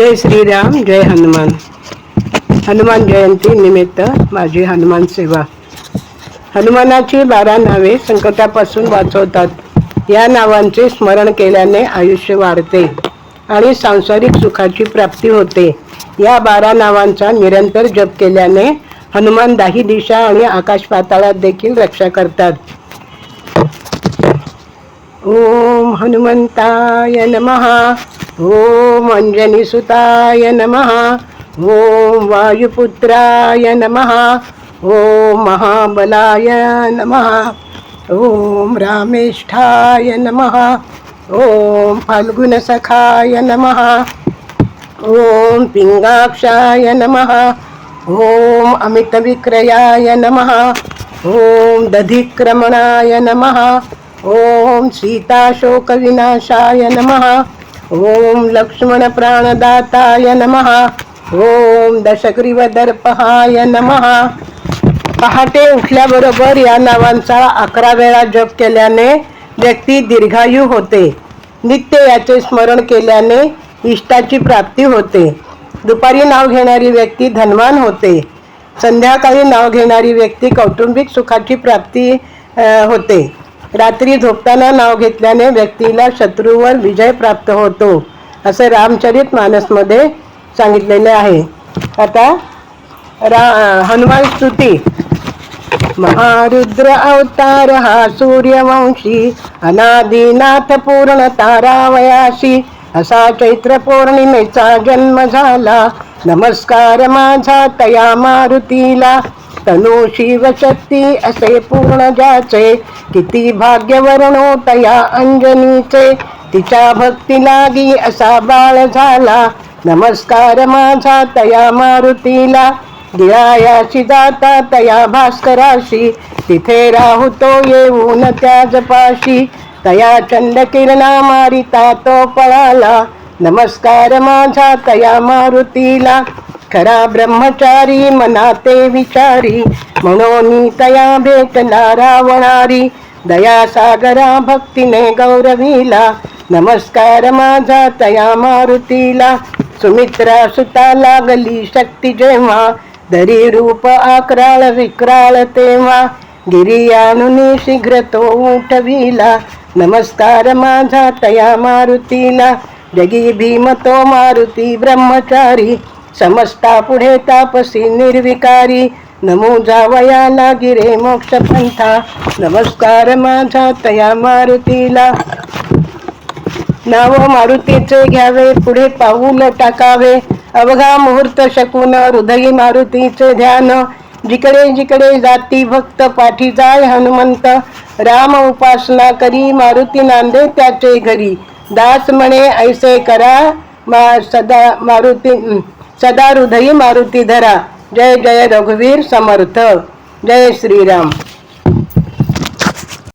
जय श्रीराम जय हनुमान. हनुमान जयंती निमित्त माझी हनुमान सेवा. हनुमानाची बारा नावे संकटापासून वाचवतात. या नावांचे स्मरण केल्याने आयुष्य वाढते आणि सांसारिक सुखाची प्राप्ती होते. या बारा नावांचा निरंतर जप केल्याने हनुमान दाही दिशा आणि आकाश पाताळात देखील रक्षा करतात. ओम हनुमंताय नमहा ओम अञ्जनिसुताय नमः। ॐ वायुपुत्राय नमः। ॐ महाबलाय नमः। ॐ रामेष्ठाय नमः। ॐ फाल्गुनसखाय नमः। ॐ पिङ्गाक्षाय नमः। ॐ अमितविक्रयाय नमः। ॐ दधिक्रमणाय नमः। ॐ सीताशोकविनाशाय नमः। ॐ लक्ष्मणप्राणदाताय नमः. ॐ दशग्रीवदर्पहाय नमः. पहाटे उठल्याबरोबर या नावांचा अकरा वेळा जप केल्याने व्यक्ती दीर्घायू होते. नित्य याचे स्मरण केल्याने इष्टाची प्राप्ती होते. दुपारी नाव घेणारी व्यक्ती धनवान होते. संध्याकाळी नाव घेणारी व्यक्ती कौटुंबिक सुखाची प्राप्ती होते. रात्री झोपताना नाव घेतल्याने व्यक्तीला शत्रूवर विजय प्राप्त होतो असे रामचरित मानसमध्ये सांगितलेले आहे. आता रा हनुमान स्तुती. महारुद्र अवतार हा सूर्यवंशी अनादिनाथ पूर्ण तारावयाशी असा चैत्र पौर्णिमेचा जन्म झाला. नमस्कार माझा तया मारुतीला तनु शिवशक्ती असे पूर्ण ज्याचे किती भाग्यवर्णो तया अंजनीचे. तिच्या भक्ती लागी असा बाळ झाला. नमस्कार माझा तया मारुतीला. दिळायाची जाता तया भास्कराशी. तिथे राहुतो येऊन त्या जपाशी. तया चंद किरणा मारिता तो पळाला. नमस्कार माझा तया मारुतीला. खरा ब्रह्मचारी मनाते विचारी. म्हणून तया भेटला रावणारी. दया सागरा भक्तीने गौरवीला. नमस्कार माझा तया मारुतीला. सुमित्रा सुता लागली शक्ती जेव्हा. दरी रूप आकराळ विक्राळ तेव्हा. गिरियानुनी शीघ्र तो उठविला. नमस्कार माझा तया मारुतीला. जगी भीम तो मारुती ब्रह्मचारी. समस्ता पुढे तापसी निर्विकारी. नमो जावयाला गिरे मोक्ष पंथा. नमस्कार माझा तया मारुतीला. नाव मारुतीचे घ्यावे पुढे पाऊल टाकावे. अवघा मुहूर्त शकून हृदयी मारुतीचे ध्यान. जिकडे जिकडे जाती भक्त पाठी जाय हनुमंत. राम उपासना करी मारुती नांदे त्याचे घरी. दास म्हणे ऐसे करा मा सदा मारुती सदा हृदयी मारुती धरा। जय जय रघुवीर समर्थ। जय श्रीराम।